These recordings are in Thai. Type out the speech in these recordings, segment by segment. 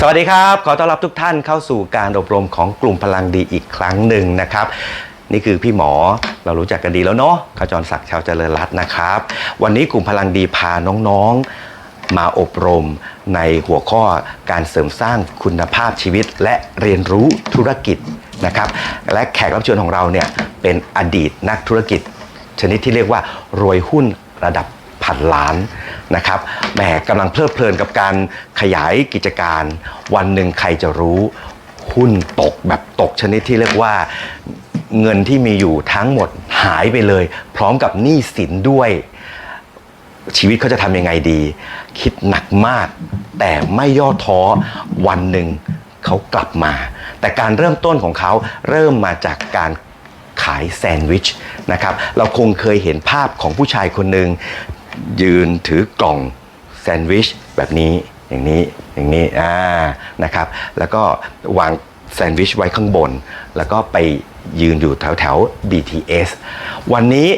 สวัสดีครับ ขอต้อนรับทุกท่านเข้าสู่การอบรมของกลุ่มพลังดีอีกครั้งหนึ่งนะครับ นี่คือพี่หมอเรารู้จักกันดีแล้วเนาะขจรศักดิ์ชาวเจริญรัตน์นะครับ วันนี้กลุ่มพลังดีพาน้องๆ มาอบรมในหัวข้อการเสริมสร้างคุณภาพชีวิต และเรียนรู้ธุรกิจนะครับ และแขกรับเชิญของเราเนี่ยเป็นอดีตนักธุรกิจ ชนิดที่เรียกว่ารวยหุ้นระดับ พันล้านนะครับแหมกำลังเพลิดเพลินกับการขยายกิจการ วันหนึ่งใครจะรู้หุ้นตกแบบตกชนิดที่เรียกว่าเงินที่มีอยู่ทั้งหมดหายไปเลย พร้อมกับหนี้สินด้วยชีวิตเขาจะทำยังไงดี คิดหนักมาก แต่ไม่ย่อท้อวันหนึ่งเขากลับมา แต่การเริ่มต้นของเขาเริ่มมาจากการขายแซนด์วิชนะครับ เราคงเคยเห็นภาพของผู้ชายคนหนึ่ง ยืนถือกล่องแซนด์วิชแบบนี้อย่างนี้อย่างนี้อ่านะครับแล้วก็วางแซนด์วิชไว้ข้างบน แล้วก็ไปยืนอยู่แถวแถว BTS วันนี้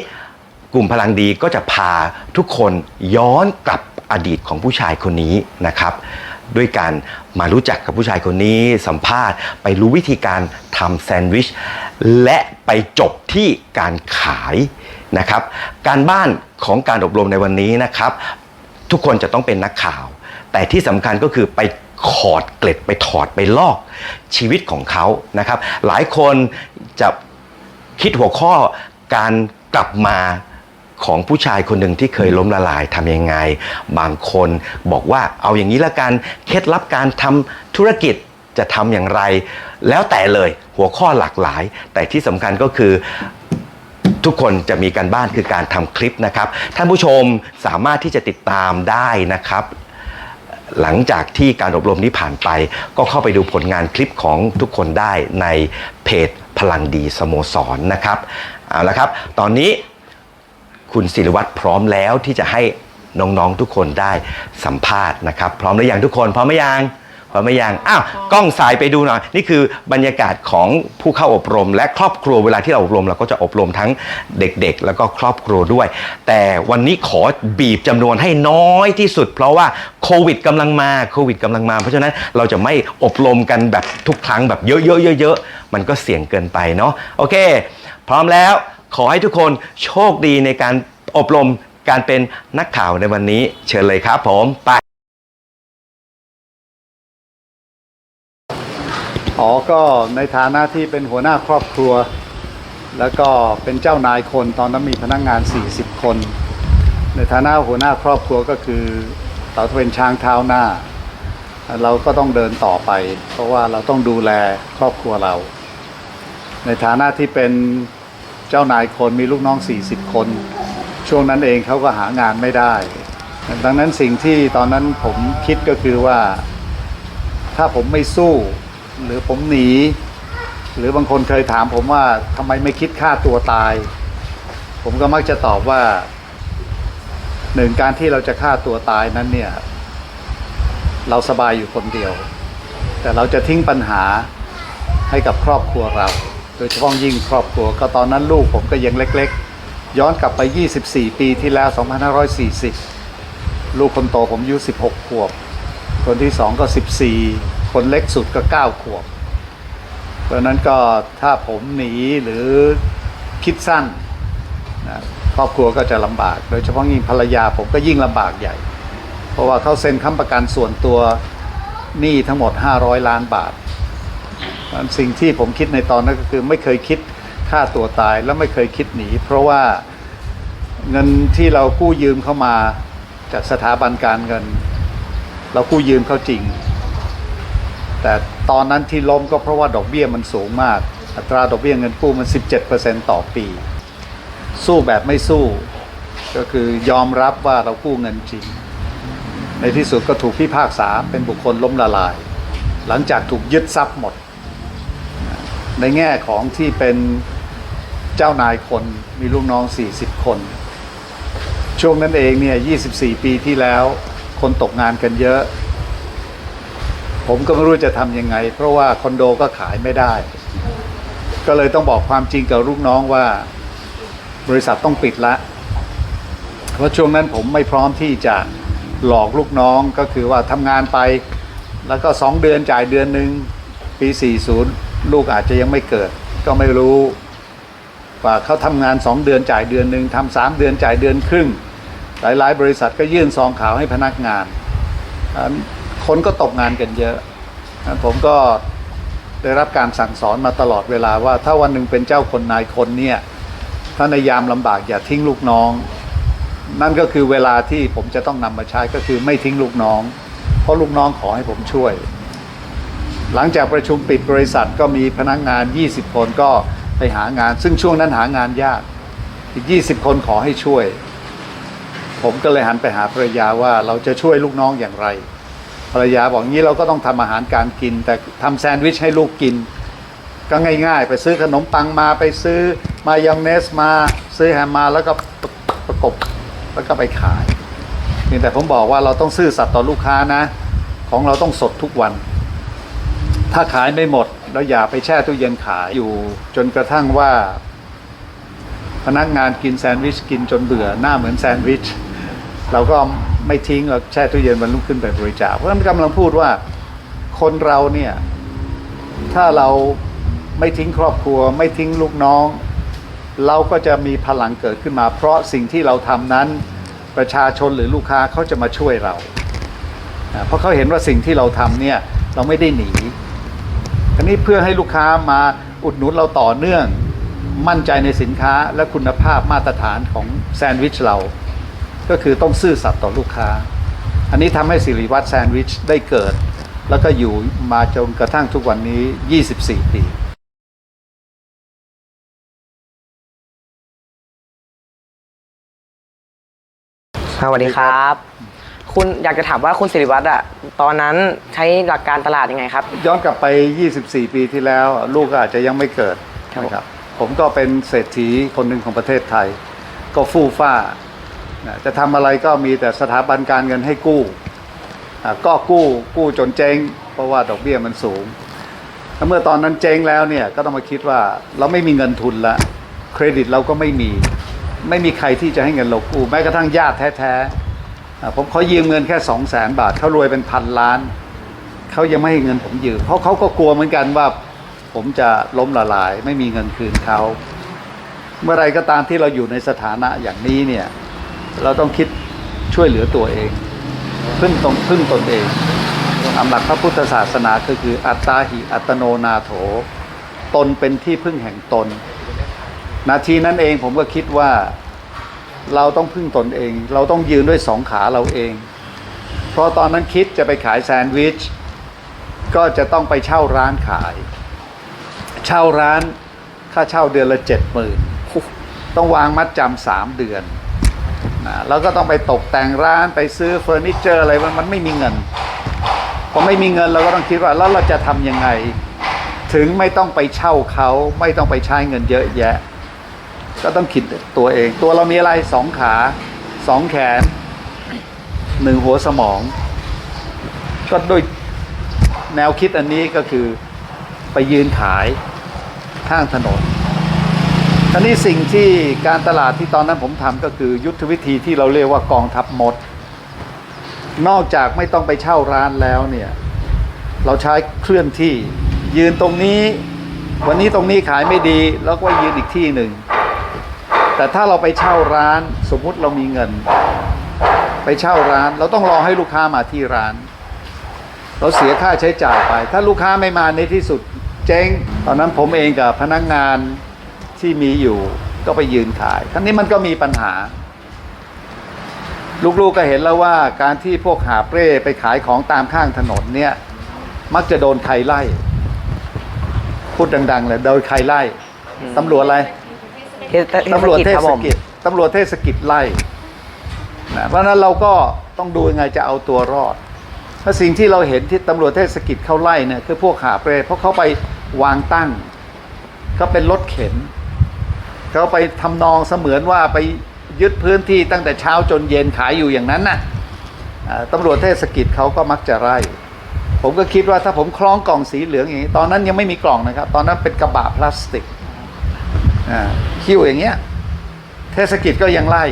กลุ่มพลังดีก็จะพาทุกคนย้อนกลับอดีตของผู้ชายคนนี้นะครับ ด้วยการมารู้จักกับผู้ชายคนนี้สัมภาษณ์ไปรู้วิธีการทำแซนด์วิช และไปจบที่การขาย นะครับ การบ้านของการอบรมในวันนี้นะครับ ทุกคนจะต้องเป็นนักข่าว แต่ที่สำคัญก็คือไปขอดเกล็ดไปถอดไปลอกชีวิตของเขานะครับ หลายคนจะคิดหัวข้อการกลับมาของผู้ชายคนหนึ่งที่เคยล้มละลายทำยังไง บางคนบอกว่าเอาอย่างนี้ละกันเคล็ดลับการทำธุรกิจจะทำอย่างไร แล้วแต่เลยหัวข้อหลากหลาย แต่ที่สำคัญก็คือ ทุกคนจะมีการบ้านคือการทำคลิปนะครับ ท่านผู้ชมสามารถที่จะติดตามได้นะครับ หลังจากที่การอบรมนี้ผ่านไป ก็เข้าไปดูผลงานคลิปของทุกคนได้ในเพจพลังดีสโมสรนะครับเอาละครับ ตอนนี้คุณศิริวัตรพร้อมแล้วที่จะให้น้องๆทุกคนได้สัมภาษณ์นะครับ พร้อมหรือยังทุกคนพร้อมไหมยัง พร้อมไหมยังอ้าวกล้องสายไปดูหน่อยนี่คือบรรยากาศของผู้เข้าอบรม และครอบครัวเวลาที่เราอบรม เราก็จะอบรมทั้งเด็กๆ แล้วก็ครอบครัวด้วย แต่วันนี้ขอบีบจำนวนให้น้อยที่สุด เพราะว่าโควิดกำลังมาโควิดกำลังมา เพราะฉะนั้นเราจะไม่อบรมกันแบบทุกครั้งแบบเยอะๆเยอะๆมันก็เสี่ยงเกินไปเนาะโอเค พร้อมแล้วขอให้ทุกคนโชคดีในการอบรมการเป็นนักข่าวในวันนี้ เชิญเลยครับผมไป อ๋อก็ในฐานะที่เป็นหัวหน้าครอบครัว แล้วก็เป็นเจ้านายคนตอนนั้นมีพนักงงาน 40 คน ในฐานะหัวหน้าครอบครัวก็คือเราเป็นช้างเท้าหน้า เราก็ต้องเดินต่อไป เพราะว่าเราต้องดูแลครอบครัวเรา ในฐานะที่เป็นเจ้านายคนมีลูกน้อง 40 คน ช่วงนั้นเองเขาก็หางานไม่ได้ ดังนั้นสิ่งที่ตอนนั้นผมคิดก็คือว่าถ้าผมไม่สู้ หรือผมหนี หรือบางคนเคยถามผมว่าทำไมไม่คิดฆ่าตัวตาย ผมก็มักจะตอบว่าหนึ่งการที่เราจะฆ่าตัวตายนั้นเนี่ย เราสบายอยู่คนเดียว แต่เราจะทิ้งปัญหาให้กับครอบครัวเรา โดยเฉพาะยิ่งครอบครัวก็ตอนนั้นลูกผมก็ยังเล็ก ๆ ย้อนกลับไป 24 ปีที่แล้ว 2540 ลูกคนโตผมอายุ16 ขวบ คนที่สองก็ 14 คนเล็กสุดก็9ขวบ เพราะนั้นก็ถ้าผมหนีหรือคิดสั้นนะครอบครัวก็จะลำบาก โดยเฉพาะยิ่งภรรยาผมก็ยิ่งลำบากใหญ่ เพราะว่าเขาเซ็นค้ำประกันส่วนตัวหนี้ทั้งหมด 500 ล้านบาทสิ่งที่ผมคิดในตอนนั้นก็คือไม่เคยคิดฆ่าตัวตายและไม่เคยคิดหนี เพราะว่าเงินที่เรากู้ยืมเข้ามาจากสถาบันการเงิน เรากู้ยืมเขาจริง แต่ตอนนั้นที่ล้มก็เพราะว่าดอกเบี้ยมันสูงมาก อัตราดอกเบี้ยเงินกู้มัน 17%ต่อปี สู้แบบไม่สู้ ก็คือยอมรับว่าเรากู้เงินจริง ในที่สุดก็ถูกพิพากษาเป็นบุคคลล้มละลาย หลังจากถูกยึดทรัพย์หมด ในแง่ของที่เป็นเจ้านายคนมีลูกน้อง 40 คน ช่วงนั้นเองเนี่ย 24 ปีที่แล้ว คนตกงานกันเยอะ ผมก็ไม่รู้จะทำยังไง เพราะว่าคอนโดก็ขายไม่ได้ ก็เลยต้องบอกความจริงกับลูกน้องว่า บริษัทต้องปิดละ เพราะช่วงนั้นผมไม่พร้อมที่จะหลอกลูกน้องก็คือว่าทำงานไป แล้วก็สองเดือนจ่ายเดือนหนึ่งปี 40 ลูกอาจจะยังไม่เกิด ก็ไม่รู้ว่าเขาทำงาน2เดือนจ่ายเดือนหนึ่งทำสามเดือนจ่ายเดือนครึ่ง หลายๆ บริษัทก็ยื่นซองขาวให้พนักงานอ่า คนก็ตกงานกันเยอะ ผมก็ได้รับการสั่งสอนมาตลอดเวลาว่า ถ้าวันหนึ่งเป็นเจ้าคนนายคนเนี่ยถ้าในยามลำบากอย่าทิ้งลูกน้อง นั่นก็คือเวลาที่ผมจะต้องนำมาใช้ก็คือไม่ทิ้งลูกน้อง เพราะลูกน้องขอให้ผมช่วย หลังจากประชุมปิดบริษัทก็มีพนักงาน 20 คนก็ไปหางาน ซึ่งช่วงนั้นหางานยากอีก 20 คนขอให้ช่วย ผมก็เลยหันไปหาภรรยาว่าเราจะช่วยลูกน้องอย่างไร ภรรยาบอกงี้เราก็ต้องทำอาหารการกิน แต่ทำแซนด์วิชให้ลูกกิน ก็ง่ายๆ ไปซื้อขนมปังมาไปซื้อมายองเนสมาซื้อแฮมมาแล้วก็ประกบแล้วก็ไปขายแต่ผมบอกว่าเราต้องซื่อสัตย์ต่อลูกค้านะ ของเราต้องสดทุกวัน ถ้าขายไม่หมดเราอย่าไปแช่ตู้เย็นขายอยู่จนกระทั่งว่า พนักงานกินแซนด์วิชกินจนเบื่อหน้าเหมือนแซนด์วิช เราก็ไม่ทิ้งเราแช่ตู้เย็นวันรุ่งขึ้นไปบริจาคเพราะฉะนั้นกำลังพูดว่าคนเราเนี่ยถ้าเราไม่ทิ้งครอบครัว ไม่ทิ้งลูกน้อง เราก็จะมีพลังเกิดขึ้นมา เพราะสิ่งที่เราทำนั้นประชาชนหรือลูกค้าเขาจะมาช่วยเราอ่าเพราะเขาเห็นว่าสิ่งที่เราทำเนี่ยเราไม่ได้หนีอันนี้เพื่อให้ลูกค้ามาอุดหนุนเราต่อเนื่อง มั่นใจในสินค้าและคุณภาพมาตรฐานของแซนด์วิชเรา ก็คือต้องซื่อสัตย์ต่อลูกค้า อันนี้ทำให้สิริวัตรแซนด์วิชได้เกิด แล้วก็อยู่มาจนกระทั่งทุกวันนี้ 24 ปีสวัสดีครับ คุณอยากจะถามว่าคุณสิริวัตรอะตอนนั้นใช้หลักการตลาดยังไงครับ ย้อนกลับไป 24 ปีที่แล้ว ลูกก็อาจจะยังไม่เกิดครับนะครับ ผมก็เป็นเศรษฐีคนหนึ่งของประเทศไทย ก็ฟู่ฟ้านะ จะทำอะไรก็มีแต่สถาบันการเงินให้กู้ก็กู้กู้จนเจ๊งเพราะว่าดอกเบี้ยมันสูงแล้วเมื่อตอนนั้นเจ๊งแล้วเนี่ยก็ต้องมาคิดว่าเราไม่มีเงินทุนละเครดิตเราก็ไม่มีไม่มีใครที่จะให้เงินเรากู้แม้กระทั่งญาติแท้ๆผมขอยืมเงินแค่สองแสนบาทเขารวยเป็นพันล้านเขายังไม่ให้เงินผมยืมเพราะเขาก็กลัวเหมือนกันว่า ผมจะล้มละลาย ไม่มีเงินคืนเขาเมื่อไรก็ตามที่เราอยู่ในสถานะอย่างนี้เนี่ย เราต้องคิดช่วยเหลือตัวเอง พึ่งตนพึ่งตนเองตามหลักพระพุทธศาสนาก็คืออัตตาหิอัตโนนาโถ ตนเป็นที่พึ่งแห่งตน นาทีนั้นเองผมก็คิดว่าเราต้องพึ่งตนเอง เราต้องยืนด้วยสองขาเราเอง เพราะตอนนั้นคิดจะไปขายแซนด์วิช ก็จะต้องไปเช่าร้านขาย เช่าร้านค่าเช่าเดือนละเจ็ดหมื่นต้องวางมัดจำสามเดือน แล้วก็ต้องไปตกแต่งร้านไปซื้อเฟอร์นิเจอร์อะไรมันมันไม่มีเงินพอไม่มีเงินเราก็ต้องคิดว่าแล้วเราจะทำยังไง ถึงไม่ต้องไปเช่าเขาไม่ต้องไปใช้เงินเยอะแยะ ก็ต้องคิดตัวเอง ตัวเรามีอะไรสองขาสองแขนหนึ่งหัวสมอง ก็โดยแนวคิดอันนี้ก็คือไปยืนขายข้างถนน อันนี้สิ่งที่การตลาดที่ตอนนั้นผมทำก็คือยุทธวิธีที่เราเรียกว่ากองทัพมด นอกจากไม่ต้องไปเช่าร้านแล้วเนี่ย เราใช้เคลื่อนที่ ยืนตรงนี้ วันนี้ตรงนี้ขายไม่ดีแล้วก็ยืนอีกที่หนึ่ง แต่ถ้าเราไปเช่าร้านสมมุติเรามีเงิน ไปเช่าร้าน เราต้องรอให้ลูกค้ามาที่ร้าน เราเสียค่าใช้จ่ายไป ถ้าลูกค้าไม่มาในที่สุดเจ๊งตอนนั้นผมเองกับพนักงาน ที่มีอยู่ก็ไปยืนขายทั้งนี้มันก็มีปัญหา ลูกๆก็เห็นแล้วว่าการที่พวกหาบเร่ไปขายของตามข้างถนนเนี่ยมักจะโดนใครไล่ พูดดัง ๆ เลยโดนใครไล่ตำรวจอะไรเทศเทศตำรวจกิจเทครับศผมกิจตำรวจเทศกิจไล่นะเพราะฉะนั้นเราก็ต้องดูยังไงจะเอาตัวรอดถ้าสิ่งที่เราเห็นที่ตำรวจเทศกิจเขาไล่เนี่ยคือพวกหาเปรย์เพราะเขาไปวางตั้งเขาเป็นรถเข็น เขาไปทำนองเสมือนว่าไปยึดพื้นที่ตั้งแต่เช้าจนเย็นขายอยู่อย่างนั้นน่ะอ่าตำรวจเทศกิจเขาก็มักจะไล่ผมก็คิดว่าถ้าผมคล้องกล่องสีเหลืองอย่างนี้ ตอนนั้นยังไม่มีกล่องนะครับ ตอนนั้นเป็นกระบะพลาสติกคิ้วอย่างเงี้ย เทศกิจก็ยังไล่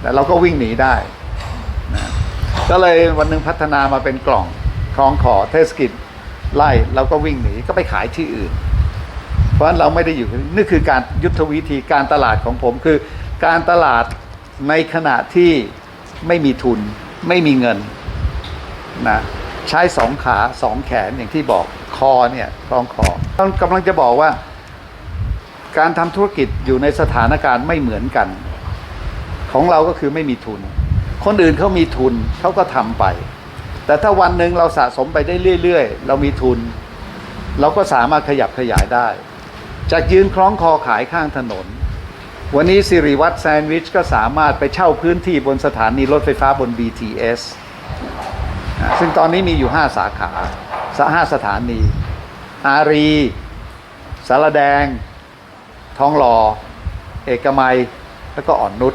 แต่เราก็วิ่งหนีได้นะก็เลยวันหนึ่งพัฒนามาเป็นกล่องเขล้องคอเทศกิจไล่เราก็วิ่งหนีก็ไปขายที่อื่น ราะฉะนั้นเราไม่ได้อยู่นี่คือการยุทธวิธีการตลาดของผมคือ การตลาดในขณะที่ไม่มีทุนไม่มีเงินนะใช้สองขาสองแขนอย่างที่บอกคอเนี่ยคล้องคอกำลังจะบอกว่า การทำธุรกิจอยู่ในสถานการณ์ไม่เหมือนกัน ของเราก็คือไม่มีทุน คนอื่นเขามีทุนเขาก็ทำไป แต่ถ้าวันหนึ่งเราสะสมไปได้เรื่อย ๆ เรามีทุน เราก็สามารถขยับขยายได้ จากยืนคล้องคอขายข้างถนน วันนี้สิริวัตรแซนด์วิชก็สามารถไปเช่าพื้นที่บนสถานีรถไฟฟ้าบน BTS ซึ่งตอนนี้มีอยู่ 5 สาขาสห้าสถานี อารี สารแดง ทองหล่อ เอกมัย แล้วก็อ่อนนุช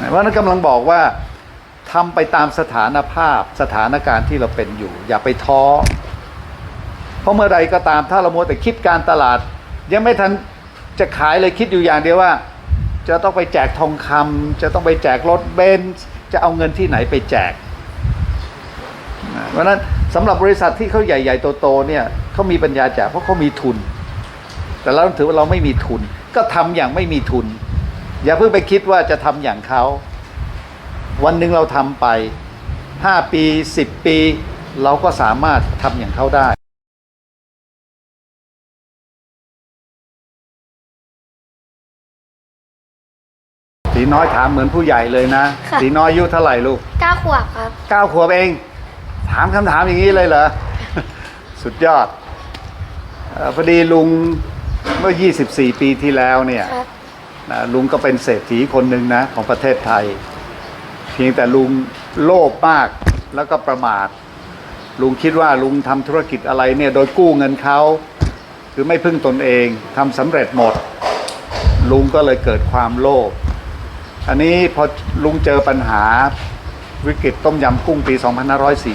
นะเพราะนั้นกำลังบอกว่าทำไปตามสถานภาพสถานการณ์ที่เราเป็นอยู่ อย่าไปท้อ เพราะเมื่อใดก็ตามถ้าเรามัวแต่คิดการตลาด ยังไม่ทันจะขายเลยคิดอยู่อย่างเดียวว่า จะต้องไปแจกทองคำจะต้องไปแจกรถเบนซ์จะเอาเงินที่ไหนไปแจกเพราะนั้นสำหรับบริษัทที่เขาใหญ่ ๆ โตๆเนี่ยเขามีปัญญาแจกเพราะเขามีทุน แต่เราถือว่าเราไม่มีทุน ก็ทำอย่างไม่มีทุน อย่าเพิ่งไปคิดว่าจะทำอย่างเขาวันหนึ่งเราทำไป 5 ปี 10 ปี เราก็สามารถทำอย่างเขาได้ น้อยถามเหมือนผู้ใหญ่เลยนะค่ะตีน้อยอายุเท่าไหร่ลูกเก้าขวบครับ เก้าขวบเอง ถามคำถามอย่างนี้เลยเหรอ สุดยอดเออพอดีลุงเมื่อ 24 ปีที่แล้วเนี่ย ครับ นะลุงก็เป็นเศรษฐีคนหนึ่งนะของประเทศไทย เพียงแต่ลุงโลภมากแล้วก็ประมาท ลุงคิดว่าลุงทำธุรกิจอะไรเนี่ยโดยกู้เงินเขาคือไม่พึ่งตนเองทำสำเร็จหมด ลุงก็เลยเกิดความโลภ อันนี้พอลุงเจอปัญหาวิกฤตต้มยำกุ้งปี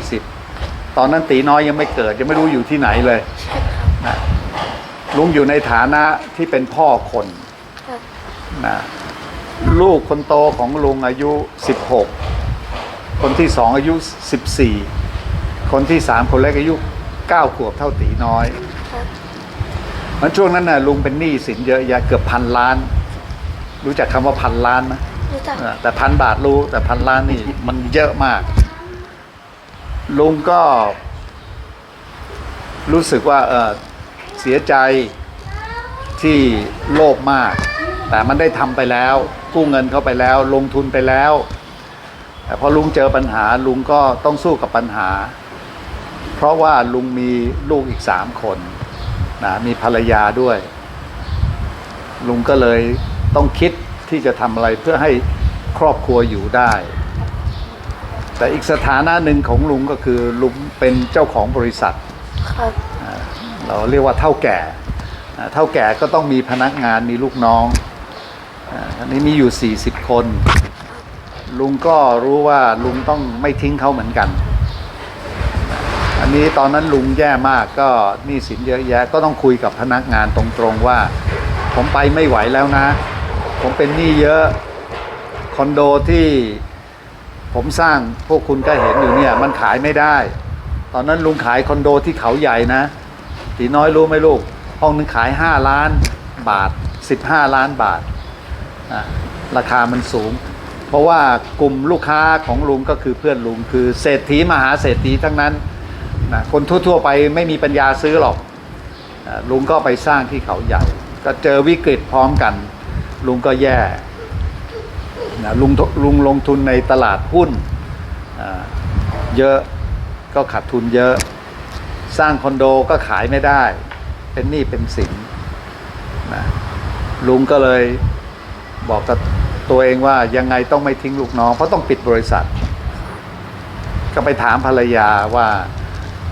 2540 ตอนนั้นตีน้อยยังไม่เกิด ยังไม่รู้อยู่ที่ไหนเลยนะลุงอยู่ในฐานะที่เป็นพ่อคนครับนะลูกคนโตของลุงอายุ 16 คนที่สองอายุ 14 คนที่สามคนเล็กอายุ 9 ขวบเท่าตีน้อยครับมันช่วงนั้นน่ะลุงเป็นหนี้สินเยอะแยะเกือบพันล้าน รู้จักคำว่าพันล้านไหม รู้จักเออแต่พันบาทรู้ แต่พันล้านนี่ มันเยอะมาก ลุงก็ รู้สึกว่า เออเสียใจที่โลภมาก แต่มันได้ทำไปแล้ว กู้เงินเข้าไปแล้ว ลงทุนไปแล้ว แต่พอลุงเจอปัญหา ลุงก็ต้องสู้กับปัญหา เพราะว่าลุงมีลูกอีกสามคนนะมีภรรยาด้วย ลุงก็เลยต้องคิด ที่จะทำอะไรเพื่อให้ครอบครัวอยู่ได้ แต่อีกสถานะหนึ่งของลุงก็คือลุงเป็นเจ้าของบริษัท ครับ เราเรียกว่าเท่าแก่อ่าเท่าแก่ก็ต้องมีพนักงานมีลูกน้องอ่าอันนี้มีอยู่ 40 คน ลุงก็รู้ว่าลุงต้องไม่ทิ้งเขาเหมือนกัน อันนี้ตอนนั้นลุงแย่มากก็หนี้สินเยอะแยะก็ต้องคุยกับพนักงานตรงๆว่า ผมไปไม่ไหวแล้วนะ ผมเป็นหนี้เยอะคอนโดที่ผมสร้างพวกคุณก็เห็นอยู่เนี่ย มันขายไม่ได้ ตอนนั้นลุงขายคอนโดที่เขาใหญ่นะตีน้อยรู้ไหมลูก ห้องนึงขาย 5 ล้านบาท 15 ล้านบาท ราคามันสูง เพราะว่ากลุ่มลูกค้าของลุงก็คือเพื่อนลุงคือเศรษฐีมหาเศรษฐีทั้งนั้นนะคนทั่วๆไปไม่มีปัญญาซื้อหรอกลุงก็ไปสร้างที่เขาใหญ่ ก็เจอวิกฤตพร้อมกัน ลุงก็แย่นะลุงลุงลงทุนในตลาดหุ้นเยอะก็ขาดทุนเยอะ สร้างคอนโดก็ขายไม่ได้ เป็นหนี้เป็นสินนะลุงก็เลยบอกกับตัวเองว่ายังไงต้องไม่ทิ้งลูกน้อง เพราะต้องปิดบริษัท ก็ไปถามภรรยาว่า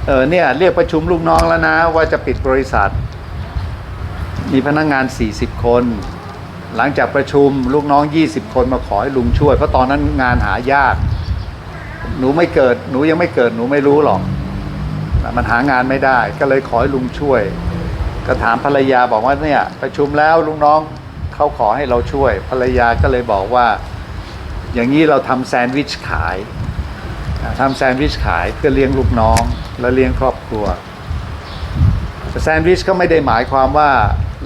เออเนี่ยเรียกประชุมลูกน้องแล้วนะ ว่าจะปิดบริษัท มีพนักงงาน 40 คน หลังจากประชุมลูกน้อง 20 คนมาขอให้ลุงช่วย เพราะตอนนั้นงานหายาก หนูไม่เกิด หนูยังไม่เกิดหนูไม่รู้หรอก มันหางานไม่ได้ ก็เลยขอให้ลุงช่วย ก็ถามภรรยาบอกว่าเนี่ย ประชุมแล้วลุงน้องเขาขอให้เราช่วย ภรรยาก็เลยบอกว่า อย่างนี้เราทำแซนด์วิชขายอ่าทำแซนด์วิชขายเพื่อเลี้ยงลูกน้อง และเลี้ยงครอบครัวแต่แซนด์วิชก็ไม่ได้หมายความว่า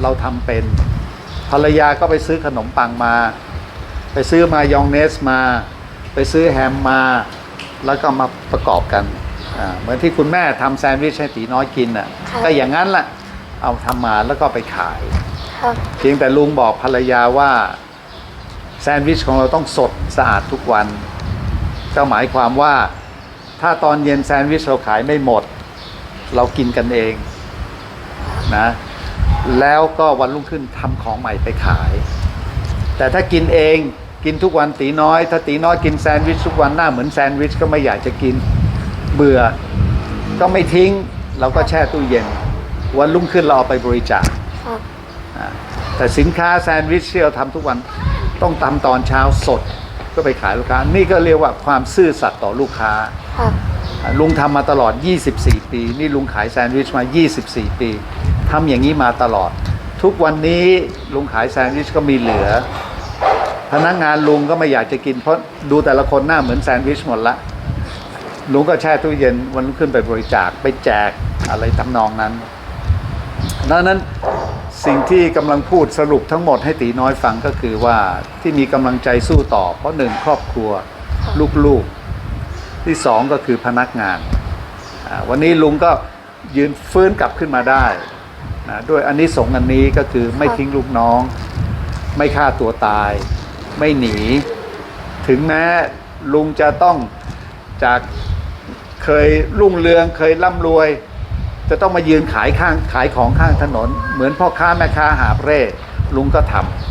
เราทำเป็น ภรรยาก็ไปซื้อขนมปังมา ไปซื้อมายองเนสมา ไปซื้อแฮมมา แล้วก็มาประกอบกันอ่าเหมือนที่คุณแม่ทำแซนด์วิชให้ตีน้อยกินอะครับก็อย่างนั้นแหละเอาทำมาแล้วก็ไปขายครับเพียงแต่ลุงบอกภรรยาว่าแซนด์วิชของเราต้องสดสะอาดทุกวันก็หมายความว่าถ้าตอนเย็นแซนด์วิชเราขายไม่หมด เรากินกันเองนะ แล้วก็วันรุ่งขึ้นทำของใหม่ไปขาย แต่ถ้ากินเองกินทุกวันตีน้อย ถ้าตีน้อยกินแซนด์วิชทุกวันหน้าเหมือนแซนด์วิชก็ไม่อยากจะกินเบื่อ ก็ไม่ทิ้ง เราก็แช่ตู้เย็น วันรุ่งขึ้นเราเอาไปบริจาคครับอ่าแต่สินค้าแซนด์วิชที่เราทำทุกวันต้องทำตอนเช้าสดก็ไปขายลูกค้า นี่ก็เรียกว่าความซื่อสัตย์ต่อลูกค้าครับอ่าลุงทำมาตลอด 24 ปี นี่ลุงขายแซนด์วิชมา 24 ปี ทำอย่างนี้มาตลอด ทุกวันนี้ลุงขายแซนด์วิชก็มีเหลือ พนักงานลุงก็ไม่อยากจะกินเพราะดูแต่ละคนหน้าเหมือนแซนด์วิชหมดละลุงก็แช่ตู้เย็นวันขึ้นไปบริจาคไปแจกอะไรทำนองนั้นดังนั้นสิ่งที่กำลังพูดสรุปทั้งหมดให้ตีน้อยฟังก็คือว่าที่มีกำลังใจสู้ต่อ เพราะหนึ่งครอบครัวลูกๆ ที่สองก็คือพนักงาน วันนี้ลุงก็ยืนฟื้นกลับขึ้นมาได้ นะด้วยอันนี้สงส์อันนี้ก็คือไม่ทิ้งลูกน้อง ไม่ฆ่าตัวตาย ไม่หนี ถึงแม้ลุงจะต้องจากเคยรุ่งเรืองเคยร่ำรวย จะต้องมายืนขายข้างขายของข้างถนน เหมือนพ่อค้าแม่ค้าหาบเร่ลุงก็ทำ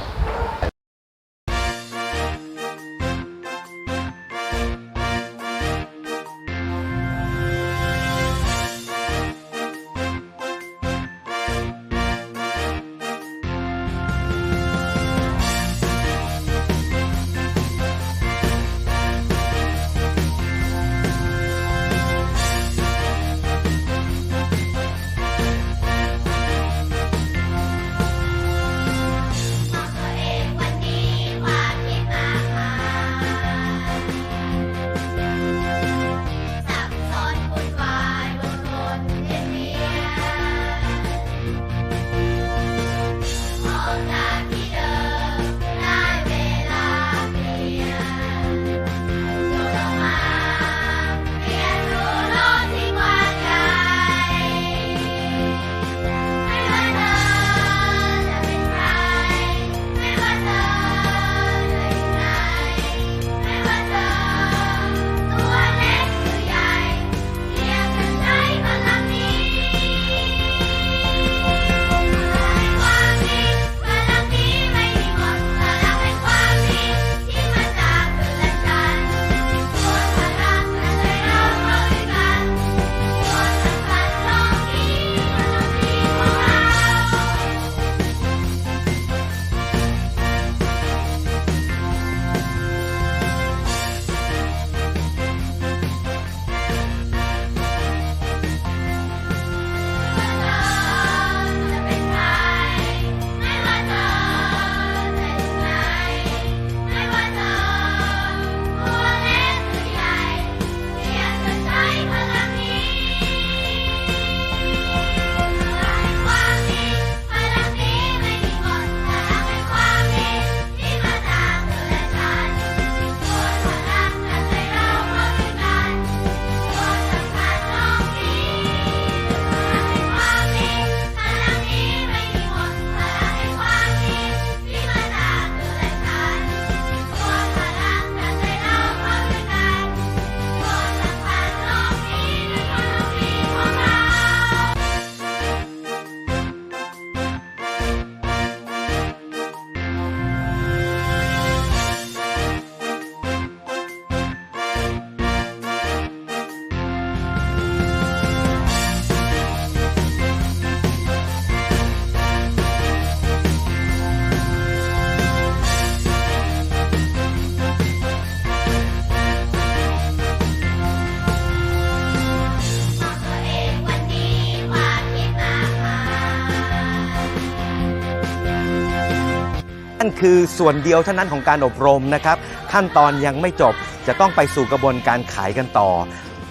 นั่นคือส่วนเดียวเท่านั้นของการอบรมนะครับ ขั้นตอนยังไม่จบจะต้องไปสู่กระบวนการขายกันต่อ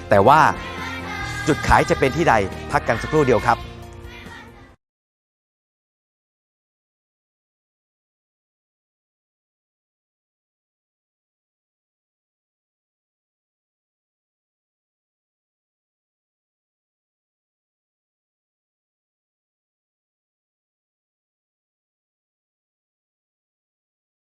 แต่ว่าจุดขายจะเป็นที่ใดพักกันสักครู่เดียวครับ